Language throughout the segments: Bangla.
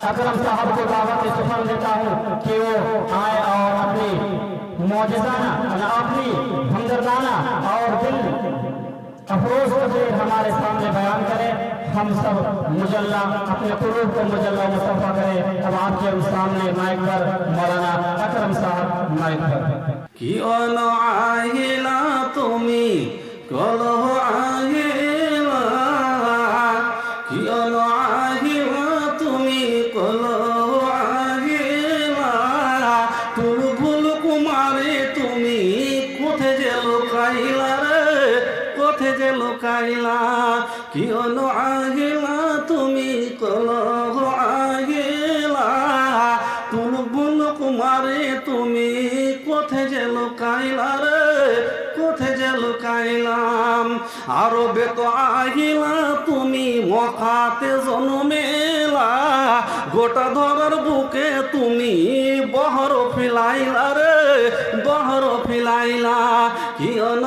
अकरम साहब को दावत सुपर देता हूँ कि वो आए और अपनी मौजदाना अपनी हमदर्दाना और दिल अफरोज को देख हमारे सामने बयान करें। हम सब मुजल्ला, अपने कुरूब को मुजल्ला मुस्तफ़ा करें। अब आपके सामने माइक पर मौलाना अकरम साहब माइक पर। कि ओ की तुम्हें কি অন আহিলা, তুমি কলহ আগেলা তুলু ফুল কুমারে, তুমি কোথে যে লুকাইলা রে? কোথে যে লুকাইলাম? আরও বেত আহিলা, তুমি মখাতে জন্মেলা। গোটা ধরার বুকে তুমি বহর ফিলাইলা রে, বহর ফিলাইলা। কি অন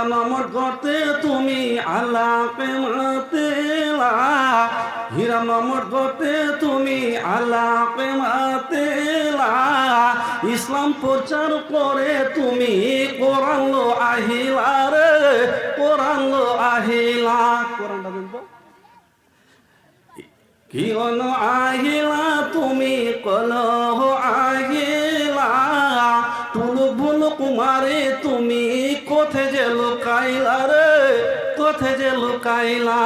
নামর গতে তুমি আলাপে মাতেলা হীরা নামর গতে তুমি মাতেলা ইসলাম প্রচার করে তুমি আহিলা রে, কোরআন আহিলা। কোরআনটা অন আহিলা, তুমি কলহ আহিলা। কুমারে, তুমি কোথে যে লুকাইলা রে? কোথে যে লুকাইলা?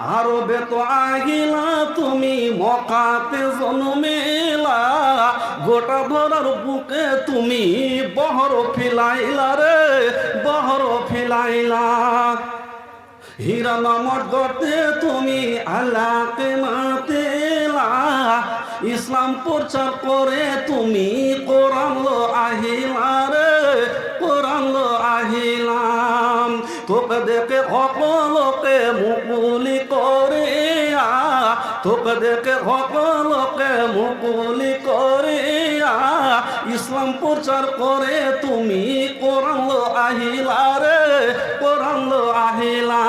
আরও বেত আগিলা, তুমি মকাতে জন্মেলা। গোটা ধরার বুকে তুমি বহর ফিলাইলা রে, বহর ফিলাইলা। হীরা নামর গতে তুমি আল্লাহকে মাতেলা ইসলাম প্রচার করে তুমি কোরআন লো আহিলা রে কোরআন আহিলাম। তোকে দেখে সকলকে মুকুলি করে তোকে দেখে সকলকে মুকুলি করে আ। ইসলাম প্রচার করে, তুমি কোরআন লো আহিলা রে, কোরআন আহিলা।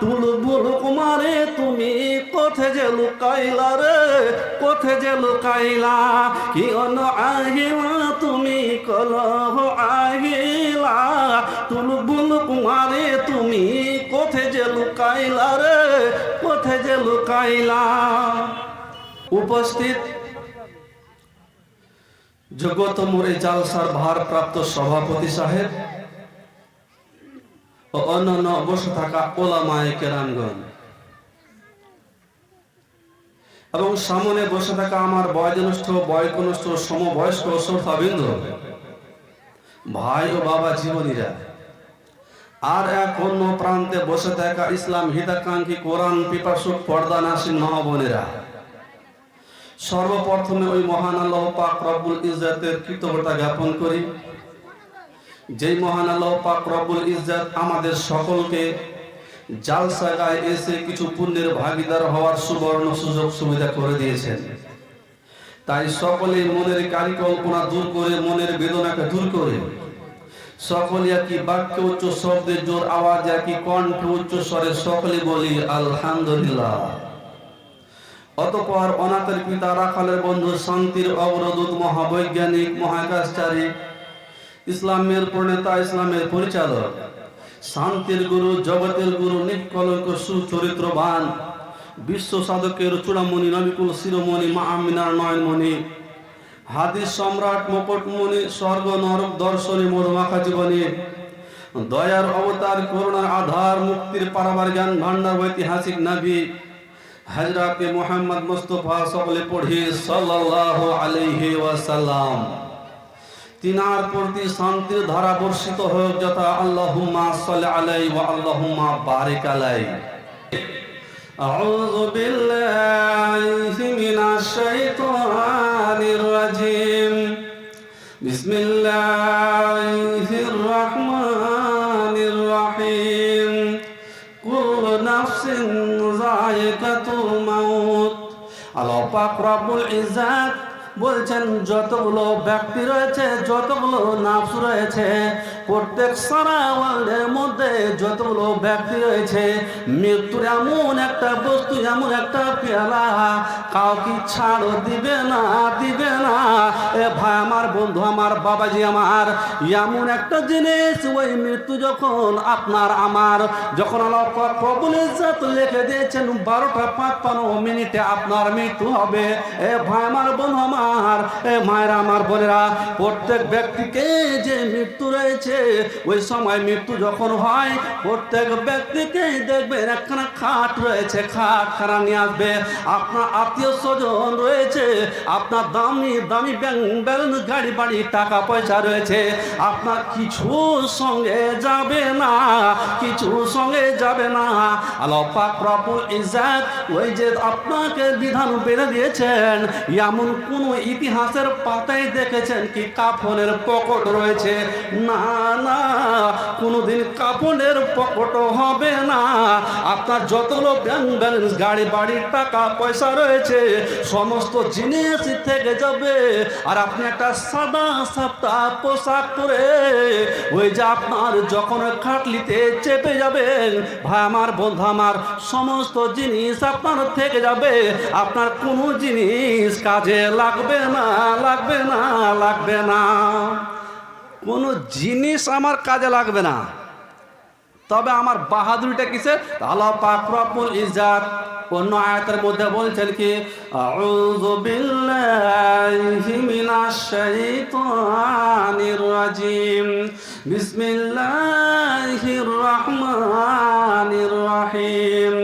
তুলু বুল কুমারে, তুমি কোথে যে লুকাইলা রে, কোথে যে লুকাইলা? কি অন আহিলা, তুমি কলহ আহিলা। তুলু বুল কুমারে, তুমি কোথে যে লুকাইলা রে, কোথে যে লুকাইলা? উপস্থিত যোগ্যতম এই জালসার ভারপ্রাপ্ত সভাপতি সাহেব ও অন্যান্য বসে থাকা ওলামায়ে কেরামগণ। এবং সামনে বসে থাকা আমার বয়োজ্যেষ্ঠ, বয়কনিষ্ঠ, সমবয়স্ক শ্রোতাবৃন্দ, ভাই ও বাবা জীবনীরা, আর এক অন্য প্রান্তে বসে থাকা ইসলাম হিতাকাঙ্ক্ষী কোরআন পিপাসুক পর্দা নাসিন মা বোনেরা সর্বপ্রথমে ওই মহান আল্লাহ পাক রব্বুল ইজ্জাতের কৃতজ্ঞতা জ্ঞাপন করি। যেই মহান আল্লাহ পাক রব্বুল ইজ্জাত আমাদের সকলকে জালসাগায় এসে কিছু পুণ্যের ভাগিদার হওয়ার সুবর্ণ সুযোগ সুবিধা করে দিয়েছেন। তাই সকলে মনের কারিকল্পনা দূর করে, মনের বেদনাকে দূর করে, সকলে একই বাক্য উচ্চ শব্দের জোর আওয়াজ, একই কণ্ঠ উচ্চ স্বরে সকলে বলি, আলহামদুলিল্লাহ। অতপর অনাথের পিতা রাখালের বন্ধু শান্তির অগ্রদূত মহাবৈজ্ঞানিক মহাকাশচারী, ইসলামের প্রণেতা, ইসলামের পরিচালক, শান্তির গুরু, জগতের গুরু, নিকলঙ্ক, সুচরিত্রবান, বিশ্ব সাধকের চূড়ামণি নবিকুল শিরোমণি মা আমিনার নয়নমণি, হাদিস সম্রাট মুকুটমণি, স্বর্গ নরক দর্শনী মধুমাখা জীবনী, দয়ার অবতার, করুণার আধার, মুক্তির পারাবার জ্ঞান ভান্ডার ঐতিহাসিক নাবি হজরতে মোহাম্মদ মুস্তফা সকলে পড়ি সাল্লাল্লাহু আলাইহি ওয়াসাল্লাম। তিনার প্রতি শান্তির ধারা বর্ষিত হোক যথা আল্লাহুম্মা সাল্লি আলাই ওয়া আল্লাহুম্মা বারিক আলাই আউযু বিল্লাহি মিনাশ শাইতানির রব্বুল ইজ্জাত বলছেন যতগুলো ব্যক্তি রয়েছে যতগুলো নাফস রয়েছে প্রত্যেক সারা ওয়ার্ল্ডের মধ্যে যতগুলো ব্যক্তি রয়েছে, মৃত্যুর এমন একটা বস্তু, এমন একটা পেয়ালা, কাউকে ছাড়, দিবে না দিবে না। এ ভাই, আমার বন্ধু, আমার বাবাজি, আমার, এমন একটা জিনিস, ওই মৃত্যু যখন আপনার, আমার, যখন আল্লাহ লিখে দিয়েছেন, বারোটা পাঁচ পনেরো মিনিটে আপনার মৃত্যু হবে। এ ভাই, আমার বন্ধু, আমার, এ মায়েরা, আমার বোনেরা, প্রত্যেক ব্যক্তিকে যে মৃত্যু রয়েছে ওই সময় মৃত্যু যখন হয়, প্রত্যেক ব্যক্তিকে দেখবেন একখানা খাট রয়েছে। খাট খানা নিয়ে আসবে। আপনার আত্মীয় স্বজন রয়েছে। আপনার দামি দামি ব্যাংক ব্যালেন্স গাড়ি, বাড়ি, টাকা, পয়সা রয়েছে। আপনার কিছু সঙ্গে যাবে না, কিছু সঙ্গে যাবে না। আল্লাহ পাক রব্বুল ইজ্জাত ওই যে আপনাকে বিধান বেড়ে দিয়েছেন, এমন কোন ইতিহাসের পাতায় দেখেছেন কি কাফনের পকট রয়েছে? না। না, কোনোদিন কাপড়ের পকট হবে না। আপনার যতগুলো ব্যাংক ব্যালেন্স গাড়ি বাড়ির টাকা, পয়সা রয়েছে, সমস্ত জিনিস থেকে যাবে। আর আপনি একটা সাদা সাপ্তা পোশাক পরে, ওই যে আপনার যখন খাটলিতে চেপে যাবেন, ভাই আমার বন্ধু, আমার সমস্ত জিনিস আপনার থেকে যাবে। আপনার কোনো জিনিস কাজে লাগবে না লাগবে না লাগবে না। কোনো জিনিস আমার কাজে লাগবে না। তবে আমার বাহাদুরিটা কিসে আল্লাহ পাক রব্বুল ইজ্জাত অন্য আয়াতের মধ্যে বলছেন কি, আউযু বিল্লাহি মিনাশ শাইতানির রাজিম। বিসমিল্লাহির রহমানির রহিম।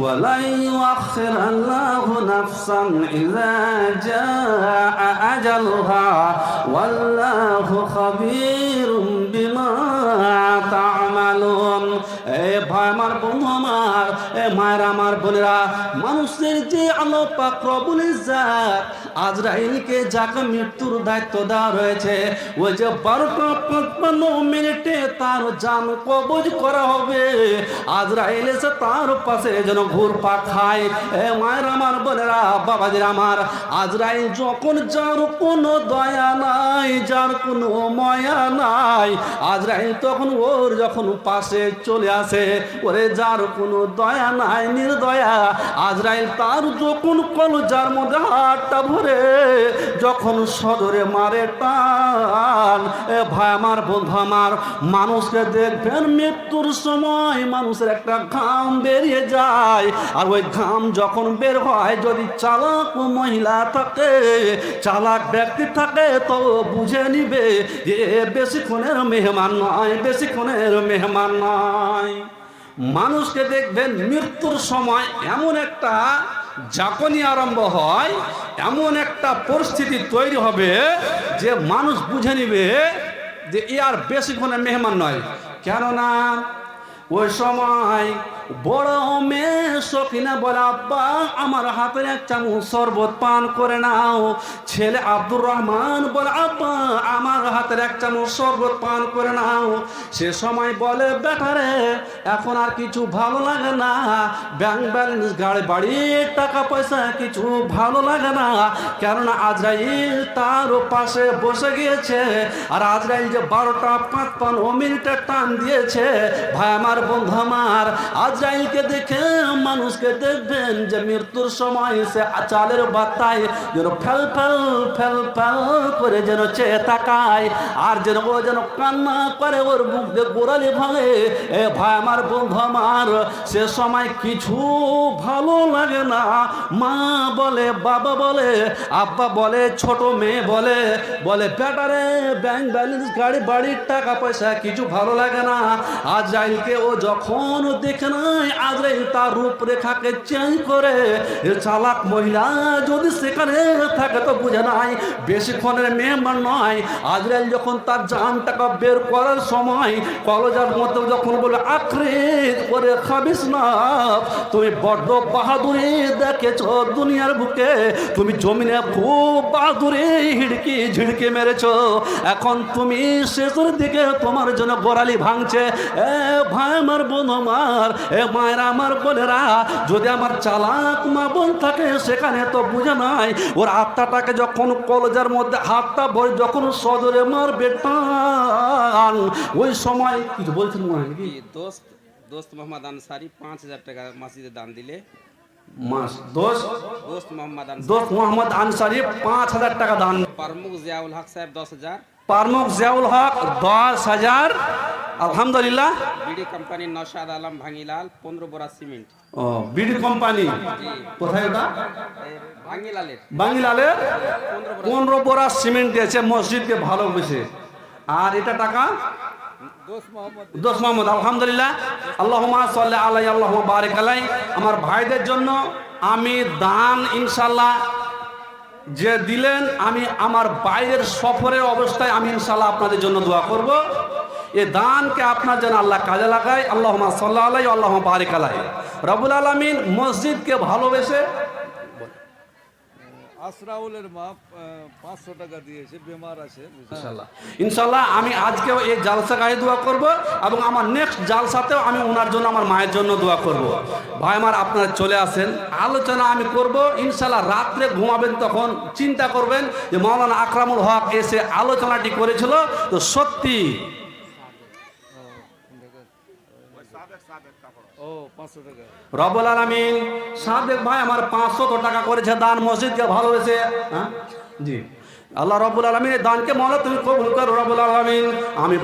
ওয়ালা ইউআখির আল্লাহু নাফসান ইযা জাআ আজালুহা ওয়াল্লাহু খাবীরুম বিমা তা'মালুন। এ ভাই আমার বন্ধু আমার মায়ের, আমার বোনেরা, মানুষের যে আলো পাক রব্বুল ইজ্জাত আজরাইলকে যাকে মৃত্যুর দায়িত্ব দেওয়া রয়েছে, ওই যে বারোটা পঞ্চান্ন মিনিটে তার জান কবজ করা হবে। আজরাইল এসে তার পাশে যেন ঘুরপা খায়। এ মায়ের, আমার বোনেরা, বাবাজির আমার, আজরাইল যখন যার কোনো দয়া নাই, যার কোনো ময়া নাই, আজরাইল তখন ওর যখন পাশে চলে আসে, ওরে যার কোনো দয়া নাই নির্দয়া আজরাইল তার যখন কল যার মধ্যে হাতটা ভরে, যখন সদরে মারে টান, এ ভাই আমার বন্ধু আমার, মানুষকে দেখবেন মৃত্যুর সময় মানুষের একটা ঘাম বেরিয়ে যায়। আর ওই ঘাম যখন বের হয়, যদি চালাক মহিলা থাকে, চালাক ব্যক্তি থাকে, তো বুঝে নিবে যে বেশিক্ষণের মেহমান নয়, বেশিক্ষণের মেহমান নয়। মানুষকে দেখবেন মৃত্যুর সময় এমন একটা জাপনি আরম্ভ হয়, এমন একটা পরিস্থিতি তৈরি হবে যে মানুষ বুঝে নিবে যে এ আর বেশিক্ষণের মেহমান নয়। কেননা ওই সময় বড় মেয়ে সকিনা বলে আব্বা, আমার হাতের এক চামচ শরবত পান করে নাও। ছেলে আব্দুর রহমান বলে আব্বা, আমার হাতের এক চামচ শরবত পান করে নাও। সে সময় বলে বেটারে এখন আর কিছু ভালো লাগে না। ব্যাংক ব্যালেন্স গাড়ি বাড়ির টাকা পয়সা কিছু ভালো লাগে না। কেননা আজরাইল তার পাশে বসে গিয়েছে। আর আজরাইল যে বারোটা পাঁচ পনেরো মিনিটের টান দিয়েছে, ভাই আমার বন্ধু আমার আজরাইলকে দেখে মানুষকে দেখবেন যে মৃত্যুর সময় সে চালের বাত্তায় যেন ফেল ফেল ফেল ফেল করে যেন চেয়ে তাকায়। আর যেন ও যেন কান্না করে, ওর মুখ দিয়ে গোড়ালি ভাঙে। এ ভাই আমার বন্ধু আমার, সে সময় কিছু ভালো লাগে না। মা বলে, বাবা বলে, আব্বা বলে, ছোট মেয়ে বলে বলে বেটারে ব্যাংক ব্যালেন্স গাড়ি, বাড়ির টাকা পয়সা কিছু ভালো লাগে না। আজরাইলকে ও যখন দেখে নাই আজরাইল তার রূপরেখাকে চেঞ্জ করে চালাক মহিলা যদি সেখানে থাকে তো বুঝে নাই বেশিক্ষণের মেহমান নয়। আজরাইল যখন তার জান টাকা বের করার সময় কলজার মধ্যে যখন বলে আখরিত করে খাবিস না, তুমি বড্ড বাহাদুরি দেখেছ দুনিয়ার বুকে, তুমি জমিনে খুব বাহাদুরি হিড়কি ঝিড়কি মেরেছ, এখন তুমি শেষের দিকে তোমার জন্য গোড়ালি ভাঙছে। এ ভাই আমার বোন আমার এ মায়েরা আমার বোনেরা যদি আমার চালাক মা বোন থাকে সেখানে তো বুঝে নাই ওর আত্মাটাকে যখন কলজার মধ্যে হাতটা ভরে যখন সদরে মারবে টান ওই সময় কিছু বলছেন মনে হয় দোস্ত দোস্ত মোহাম্মদ আনসারি পাঁচ হাজার টাকা মসজিদে দান দিলে। মাস দোষ? দোস্ত মোহাম্মদ আনসারি। দোস্ত মোহাম্মদ আনসারি পাঁচ হাজার টাকা দান। প্রমুখ জিয়াউল হক সাহেব দশ হাজার। পারমুখ জিয়াউল হক দশ হাজার। আলহামদুলিল্লাহ। বিডি কোম্পানির নসাদ আলম ভাঙিলাল পনেরো বোরা সিমেন্ট ও বিডি কোম্পানি কোথায় ওটা? ভাঙিলালের বাংলালের পনেরো বোরা সিমেন্ট দিয়েছে মসজিদকে ভালোবেসে আর এটা টাকা? দোষ মোহাম্মদ। আলহামদুলিল্লাহ। আল্লাহমা সাল্লাহ আলাই আল্লাহ বারেক আলাই। আমার ভাইদের জন্য আমি দান ইনশাল্লাহ যে দিলেন আমি আমার বাইরের সফরের অবস্থায় আমি ইনশাল্লাহ আপনাদের জন্য দোয়া করব। এ দানকে আপনার যেন আল্লাহ কাজে লাগায় আল্লাহ সাল্লাহ আলাই আল্লাহ বারেক আলাই রবুল আলমিন মসজিদকে ভালোবেসে আসরাউলের মা পাঁচশো টাকা দিয়েছে বেমার আছে। ইনশাল্লাহ ইনশাল্লাহ আমি আজকেও এই জালসা গায়ে দোয়া করব এবং আমার নেক্সট জালসাতেও আমি ওনার জন্য আমার মায়ের জন্য দোয়া করব। ভাই আমার আপনারা চলে আসেন। আলোচনা আমি করব ইনশাল্লাহ রাত্রে ঘুমাবেন তখন চিন্তা করবেন যে মাওলানা আকরামুল হক এসে আলোচনাটি করেছিল। তো সত্যি ও পাঁচশো টাকা রবুল আলমিন সাদেক ভাই আমার পাঁচশো টাকা করেছে, দান মসজিদকে হয়েছে হ্যাঁ? জি। আল্লাহ রবুল আলমিন দানকে মনে তুমি কবুল করো রবুল আলমিন। আমি